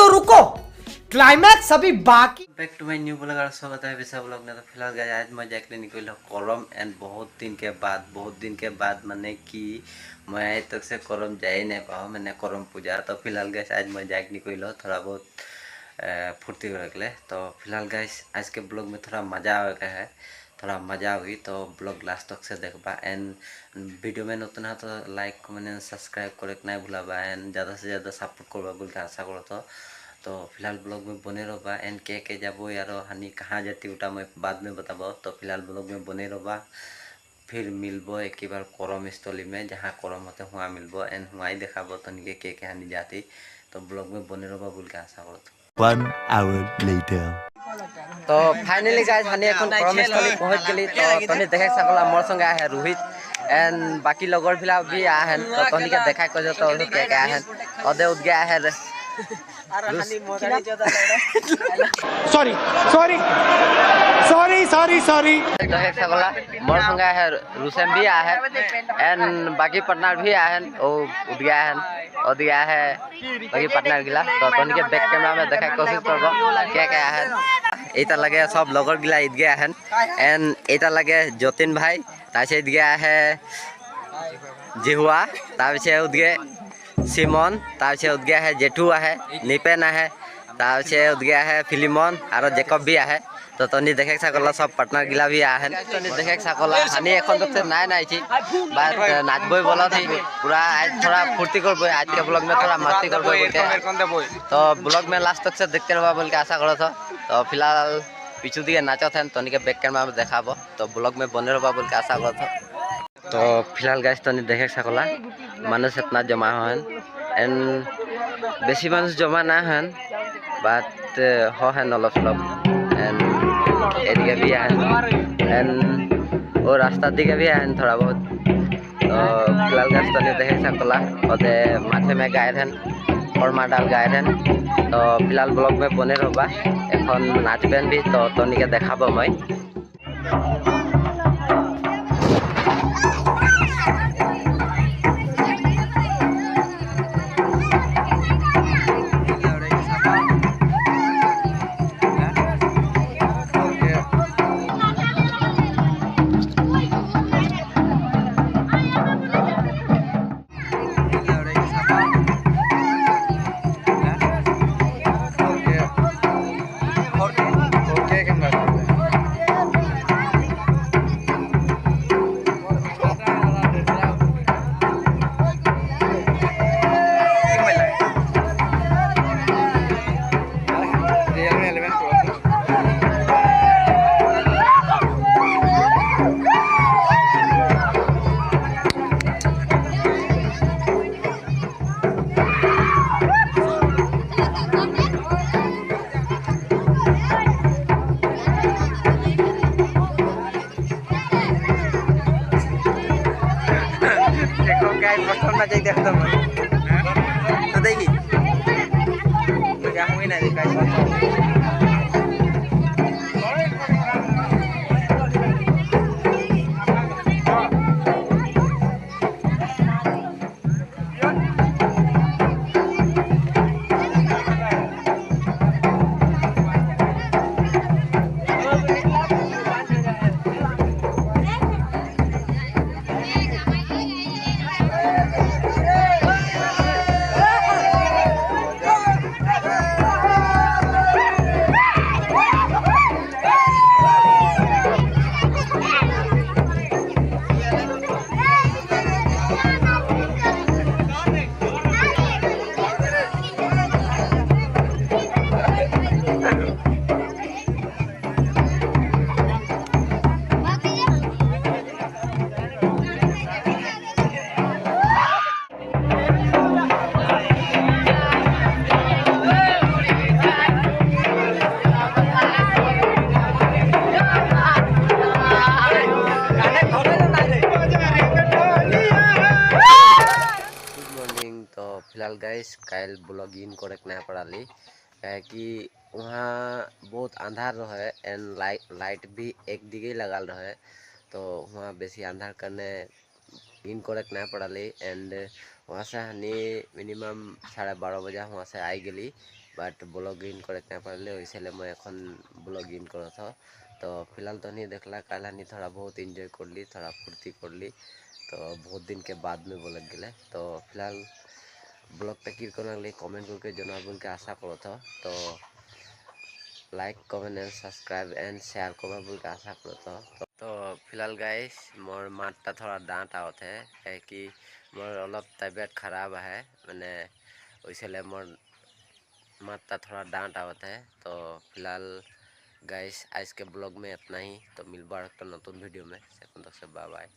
Climax अभी बाकी back to my new blog और स्वागत है विशा ब्लॉग में। तो फ़िलहाल गाइस आज मैं जाके निकल करम एंड बहुत दिन के बाद बहुत दिन के बाद मैंने कि। मैं आज तक से करम जा ही नहीं पाऊँ मैंने करम पूजा। तो फ़िलहाल गैस आज मैं जाके निकल थोड़ा बहुत फुर्ती करे के तो फ़िलहाल गैस आज के ब्लॉग में थोड़ा मज़ा के है। थोड़ा मज़ा हुई तो ब्लॉग लास्ट तक से देखबा। एंड वीडियो में नতুन है तो लाइक कमेंट सब्सक्राइब करे के नहीं भूलाबा। एंड ज़्यादा से ज़्यादा सपोर्ट करबा बोल के आशा करो तो। तो फ़िलहाल ब्लॉग में बने रहोबा। एंड के के जाबो यारो, हानि कहाँ जाती उटा मैं बाद में बताबो। तो फ़िलहाल ब्लॉग में बने रहोबा। फिर मिलबो एक ही बार करम स्थली में, जहाँ करम होते हुआ मिलबो। एंड हुआ ही देखाबो तो निके के के हानि जाती। तो ब्लॉग में बने रहोबा बोल के आशा करो तो। One hour later. तो फाइनली गाइस हनी अखन प्रमिसली पहुँच गेली तो तनी देखाय सकला मोर संग आ है रोहित एंड बाकी लोगर भिला भी आ है तो तनी के देखाय क जत ओ के आ है ओदे उठ गया है अरे हनी मोर जदा sorry sorry sorry sorry sorry देखाय सकला मोर संग आ है रुसेम भी आ है एंड बाकी पार्टनर भी आ है ओ उठ गया है है बाकी पार्टनर गिला तो तनी बैक कैमरा में देखाय कोशिश करबो के के है এইটা লাগে সব লগৰ গিলা ঈদগে আহেন এণ্ড এইটা লাগে যতীন ভাই তাৰপিছত ঈদগে আহে জিহুৱা তাৰপিছত উদগে চিমন তাৰপিছত উদগে আহে জেঠু আহে নিপেন আহে তাৰপিছত উদগে আহে ফিলিমন আৰু জেকব বি আহে তো তনি দেখে চাকলা সব পার্টনার গিলা भी আহেন তনি দেখে চাকলা হানি এখন তো से নাই নাই थी बात नाचबई बोला थी पूरा आज थोड़ा फुर्ती करबो आज के ब्लॉग में थोड़ा मस्ती करबो बोल के तो ब्लॉग में लास्ट तक से देखते रहो बोल के आशा करो तो फिलहाल पीछू दिखे नाचा था तनिके बैक कैमरा में देखा तो ब्लॉग में बने रहा बोल के आशा करो तो फिलहाल गैस तनि देखे सकला मानुष इतना जमा हन एंड बेसि मानुष जमा ना हन बात हन अलप सलप एंड एदिके भी आहन एंड और रास्तार दिखे भी आहन थोड़ा बहुत तो फिलहाल गैस तनि देखे सकला ओदे माथे में गाय रहन और माँ डाल गाय रहन तो फिलहाल ब्लॉग में बने रहा এখন নাচবেন বি তো তনিকে দেখাবো মই। দেখতাম না তো দেখি আমি না দেখাই फ़िलहाल गैस कल ब्लॉग इन करे ना पड़ाली काहे कि वहाँ बहुत अंधार रहे एंड लाइट लाइट भी एक दिगे लगा रहे तो वहाँ बेसी अंधार करने इन करे ना पड़ाली एंड वहाँ से हनी मिनिमम साढ़े बारह बजे वहाँ से आई गली। बट ब्लॉग इन करे ना पड़ाली इसलिए मैं एखन ब्लॉग इन करो था। तो फ़िलहाल तो नहीं देखला कल हनी थोड़ा बहुत इंजॉय कर ली, थोड़ा फूर्ति कर ली। तो बहुत दिन के बाद में ब्लॉग गए तो फ़िलहाल ব্লগটা কীরকম লাগলে কমেন্ট করকে জানাব বলকে আশা করত তো like comment and subscribe and share करबा बोल के आशा करत तो, तो फिलहाल गाइस मोर मातटा थोड़ा डांट आवत है है कि मोर अलग तबीयत खराब है मैंने इसलिए मोर मातटा थोड़ा डांट आवत है तो फिलहाल गाइस आज के ब्लॉग में इतना ही तो मिलबा एक नतून वीडियो में से बाय बाय